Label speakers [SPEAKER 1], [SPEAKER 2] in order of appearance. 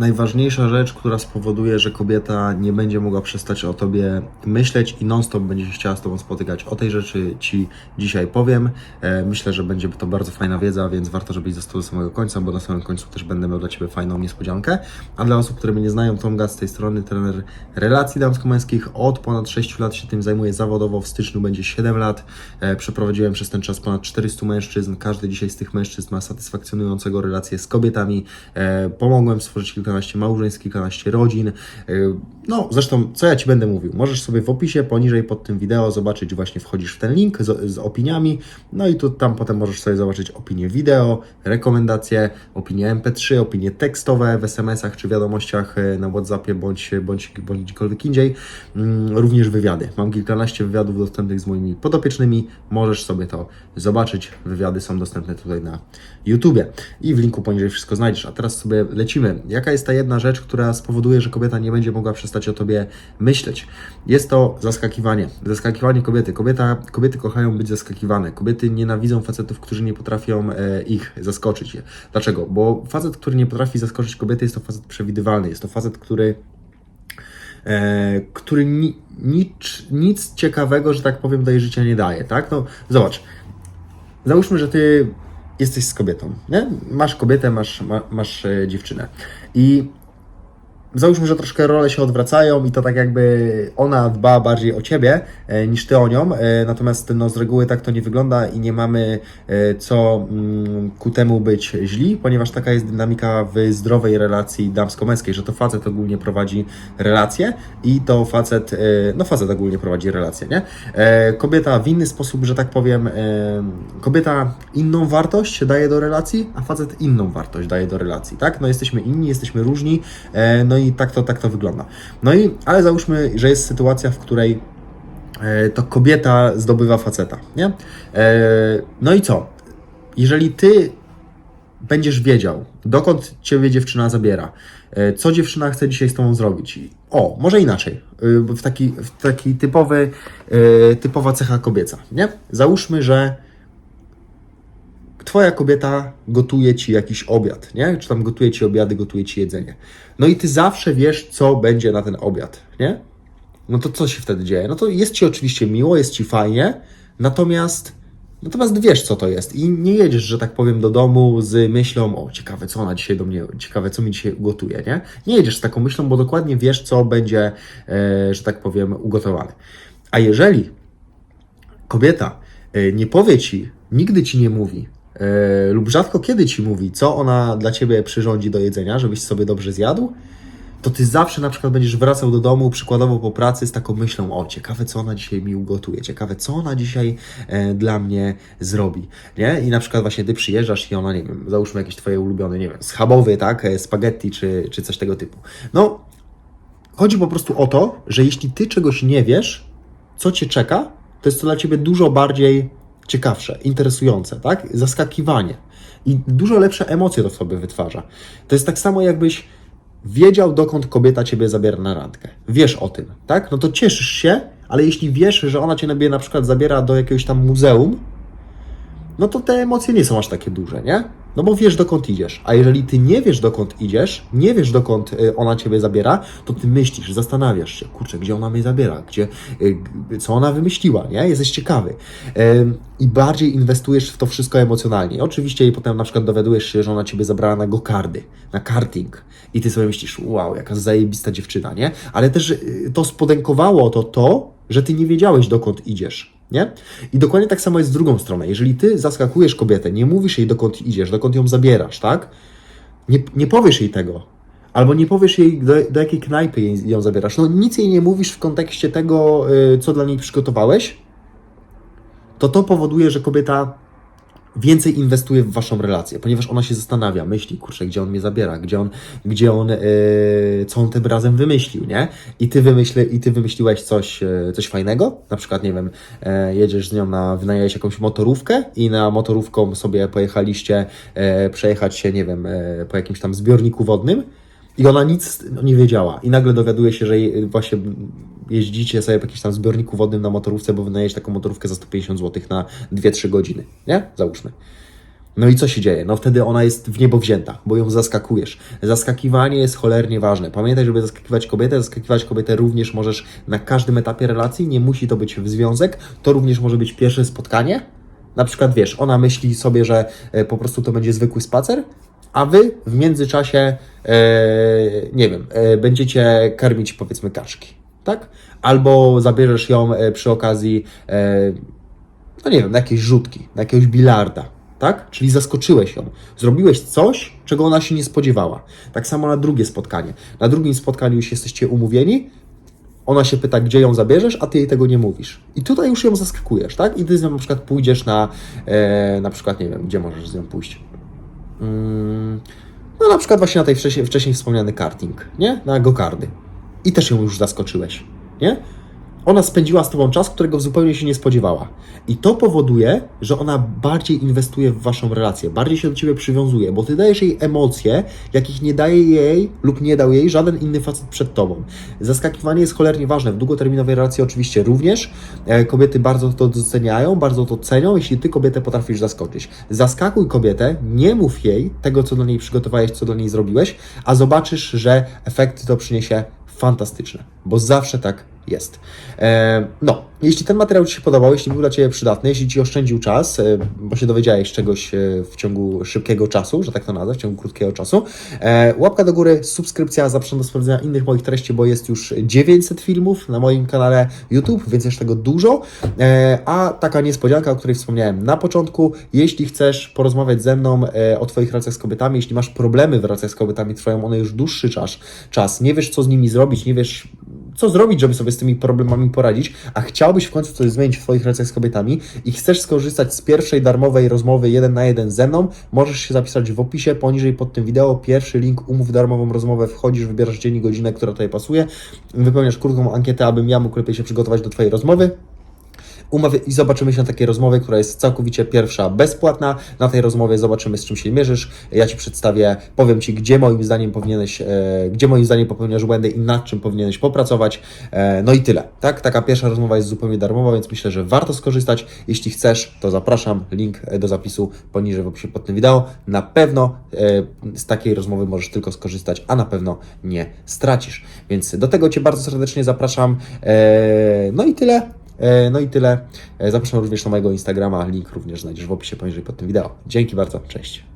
[SPEAKER 1] Najważniejsza rzecz, która spowoduje, że kobieta nie będzie mogła przestać o tobie myśleć i non-stop będzie się chciała z tobą spotykać. O tej rzeczy ci dzisiaj powiem. E, Myślę, że będzie to bardzo fajna wiedza, więc warto, żebyś został do samego końca, bo na samym końcu też będę miał dla ciebie fajną niespodziankę. A dla osób, które mnie nie znają, Tom Gaz z tej strony, trener relacji damsko-męskich. Od ponad 6 lat się tym zajmuję zawodowo. W styczniu będzie 7 lat. E, Przeprowadziłem przez ten czas ponad 400 mężczyzn. Każdy dzisiaj z tych mężczyzn ma satysfakcjonującego relację z kobietami. E, Pomogłem stworzyć kilkanaście małżeństw, kilkanaście rodzin. E, No, zresztą, co ja Ci będę mówił? Możesz sobie w opisie poniżej pod tym wideo zobaczyć, właśnie wchodzisz w ten link z, z opiniami, no i tu tam potem możesz sobie zobaczyć opinie wideo, rekomendacje, opinie MP3, opinie tekstowe w SMS-ach czy wiadomościach e, na WhatsAppie bądź, bądź, bądź gdziekolwiek indziej. Mm, Również wywiady. Mam kilkanaście wywiadów dostępnych z moimi podopiecznymi. Możesz sobie to zobaczyć. Wywiady są dostępne tutaj na YouTubie i w linku poniżej wszystko znajdziesz. A teraz sobie lecimy. Jaka jest ta jedna rzecz, która spowoduje, że kobieta nie będzie mogła przestać o tobie myśleć? Jest to zaskakiwanie. Zaskakiwanie kobiety. Kobieta, kobiety kochają być zaskakiwane. Kobiety nienawidzą facetów, którzy nie potrafią e, ich zaskoczyć. Dlaczego? Bo facet, który nie potrafi zaskoczyć kobiety, jest to facet przewidywalny. Jest to facet, który e, który ni, nic, nic ciekawego, że tak powiem, do jej życia nie daje, tak? No, zobacz, załóżmy, że ty jesteś z kobietą, nie? Masz kobietę, masz, ma, masz e, dziewczynę i załóżmy, że troszkę role się odwracają i to tak jakby ona dba bardziej o ciebie e, niż ty o nią, e, natomiast no, z reguły tak to nie wygląda i nie mamy e, co mm, ku temu być źli, ponieważ taka jest dynamika w zdrowej relacji damsko-męskiej, że to facet ogólnie prowadzi relacje i to facet, no facet ogólnie prowadzi relacje, nie? Kobieta w inny sposób, że tak powiem, kobieta inną wartość daje do relacji, a facet inną wartość daje do relacji, tak? No jesteśmy inni, jesteśmy różni, no i tak to, tak to wygląda. No i, ale załóżmy, że jest sytuacja, w której e, to kobieta zdobywa faceta, nie? E, No i co? Jeżeli ty będziesz wiedział, dokąd ciebie dziewczyna zabiera, e, co dziewczyna chce dzisiaj z tobą zrobić. O, może inaczej, w taki, w taki typowy, typowa cecha kobieca, nie? Załóżmy, że twoja kobieta gotuje ci jakiś obiad, nie? Czy tam gotuje ci obiady, gotuje ci jedzenie. No i ty zawsze wiesz, co będzie na ten obiad, nie? No to co się wtedy dzieje? No to jest ci oczywiście miło, jest ci fajnie, natomiast Natomiast wiesz, co to jest i nie jedziesz, że tak powiem, do domu z myślą, o ciekawe, co ona dzisiaj do mnie, ciekawe, co mi dzisiaj ugotuje, nie? Nie jedziesz z taką myślą, bo dokładnie wiesz, co będzie, e, że tak powiem, ugotowane. A jeżeli kobieta e, nie powie ci, nigdy ci nie mówi, e, lub rzadko kiedy ci mówi, co ona dla ciebie przyrządzi do jedzenia, żebyś sobie dobrze zjadł, to ty zawsze na przykład będziesz wracał do domu, przykładowo po pracy, z taką myślą, o ciekawe, co ona dzisiaj mi ugotuje, ciekawe, co ona dzisiaj e, dla mnie zrobi, nie? I na przykład właśnie ty przyjeżdżasz i ona, nie wiem, załóżmy jakieś twoje ulubione, nie wiem, schabowy, tak, e, spaghetti czy, czy coś tego typu. No, Chodzi po prostu o to, że jeśli ty czegoś nie wiesz, co cię czeka, to jest to dla ciebie dużo bardziej ciekawsze, interesujące, tak? Zaskakiwanie. I dużo lepsze emocje to w sobie wytwarza. To jest tak samo, jakbyś wiedział, dokąd kobieta ciebie zabiera na randkę. Wiesz o tym, tak? No to cieszysz się, ale jeśli wiesz, że ona cię na przykład zabiera do jakiegoś tam muzeum, no to te emocje nie są aż takie duże, nie? No bo wiesz dokąd idziesz. A jeżeli ty nie wiesz dokąd idziesz, nie wiesz dokąd y, ona ciebie zabiera, to ty myślisz, zastanawiasz się, kurczę, gdzie ona mnie zabiera, gdzie, y, co ona wymyśliła, nie? Jesteś ciekawy. I bardziej inwestujesz w to wszystko emocjonalnie. Oczywiście i potem na przykład dowiadujesz się, że ona ciebie zabrała na gokardy, na karting. I ty sobie myślisz, wow, jaka zajebista dziewczyna, nie? Ale też y, to spodękowało to to, że ty nie wiedziałeś dokąd idziesz. Nie? I dokładnie tak samo jest z drugą stroną. Jeżeli ty zaskakujesz kobietę, nie mówisz jej dokąd idziesz, dokąd ją zabierasz, tak? Nie, nie powiesz jej tego. Albo nie powiesz jej, do, do jakiej knajpy ją zabierasz. No nic jej nie mówisz w kontekście tego, y, co dla niej przygotowałeś, to to powoduje, że kobieta więcej inwestuje w waszą relację, ponieważ ona się zastanawia, myśli, kurczę, gdzie on mnie zabiera, gdzie on, gdzie on, yy, co on tym razem wymyślił, nie? I ty, wymyśli, i ty wymyśliłeś coś, yy, coś fajnego, na przykład, nie wiem, yy, jedziesz z nią na, wynajęłeś jakąś motorówkę i na motorówką sobie pojechaliście yy, przejechać się, nie wiem, yy, po jakimś tam zbiorniku wodnym i ona nic no, nie wiedziała. I nagle dowiaduje się, że jej, właśnie jeździcie sobie po jakimś tam zbiorniku wodnym na motorówce, bo wynajęłeś taką motorówkę za 150 zł na 2-3 godziny, nie? Załóżmy. No i co się dzieje? No wtedy ona jest w niebo wzięta, bo ją zaskakujesz. Zaskakiwanie jest cholernie ważne. Pamiętaj, żeby zaskakiwać kobietę, zaskakiwać kobietę również możesz na każdym etapie relacji, nie musi to być w związek, to również może być pierwsze spotkanie. Na przykład, wiesz, ona myśli sobie, że e, po prostu to będzie zwykły spacer, a wy w międzyczasie, e, nie wiem, e, będziecie karmić powiedzmy kaczki, tak? Albo zabierzesz ją e, przy okazji, no nie wiem, na jakieś rzutki, na jakiegoś bilarda, tak? Czyli zaskoczyłeś ją. Zrobiłeś coś, czego ona się nie spodziewała. Tak samo na drugie spotkanie. Na drugim spotkaniu już jesteście umówieni, ona się pyta, gdzie ją zabierzesz, a ty jej tego nie mówisz. I tutaj już ją zaskakujesz, tak? I ty z nią na przykład pójdziesz na, e, na przykład, nie wiem, gdzie możesz z nią pójść? Mm, no na przykład właśnie na tej wcześniej, wcześniej wspomniany karting, nie? Na gokardy. I też ją już zaskoczyłeś, nie? Ona spędziła z Tobą czas, którego zupełnie się nie spodziewała. I to powoduje, że ona bardziej inwestuje w Waszą relację, bardziej się do Ciebie przywiązuje, bo Ty dajesz jej emocje, jakich nie daje jej lub nie dał jej żaden inny facet przed Tobą. Zaskakiwanie jest cholernie ważne. W długoterminowej relacji oczywiście również. E, Kobiety bardzo to doceniają, bardzo to cenią, jeśli Ty kobietę potrafisz zaskoczyć. Zaskakuj kobietę, nie mów jej tego, co dla niej przygotowałeś, co dla niej zrobiłeś, a zobaczysz, że efekty to przyniesie fantastyczne, bo zawsze tak jest. E, no, jeśli ten materiał Ci się podobał, jeśli był dla Ciebie przydatny, jeśli Ci oszczędził czas, e, bo się dowiedziałeś czegoś e, w ciągu szybkiego czasu, że tak to nazwę, w ciągu krótkiego czasu, łapka do góry, subskrypcja, zapraszam do sprawdzenia innych moich treści, bo jest już 900 filmów na moim kanale YouTube, więc jest tego dużo. A taka niespodzianka, o której wspomniałem na początku, jeśli chcesz porozmawiać ze mną o Twoich relacjach z kobietami, jeśli masz problemy w relacjach z kobietami, trwają one już dłuższy czas, czas, nie wiesz co z nimi zrobić, nie wiesz co zrobić, żeby sobie z tymi problemami poradzić, a chciałbyś w końcu coś zmienić w Twoich relacjach z kobietami i chcesz skorzystać z pierwszej darmowej rozmowy jeden na jeden ze mną, możesz się zapisać w opisie poniżej pod tym wideo. Pierwszy link, umów darmową rozmowę, wchodzisz, wybierasz dzień i godzinę, która tutaj pasuje, wypełniasz krótką ankietę, abym ja mógł lepiej się przygotować do Twojej rozmowy. Umowy i zobaczymy się na takiej rozmowie, która jest całkowicie pierwsza, bezpłatna. Na tej rozmowie zobaczymy, z czym się mierzysz. Ja Ci przedstawię, powiem Ci, gdzie moim zdaniem powinieneś, e, gdzie moim zdaniem popełniasz błędy i nad czym powinieneś popracować. E, no i tyle. Tak, taka pierwsza rozmowa jest zupełnie darmowa, więc myślę, że warto skorzystać. Jeśli chcesz, to zapraszam. Link do zapisu poniżej w opisie pod tym wideo. Na pewno e, z takiej rozmowy możesz tylko skorzystać, a na pewno nie stracisz. Więc do tego Cię bardzo serdecznie zapraszam. No i tyle. E, No i tyle. E, Zapraszam również na mojego Instagrama. Link również znajdziesz w opisie poniżej pod tym wideo. Dzięki bardzo. Cześć.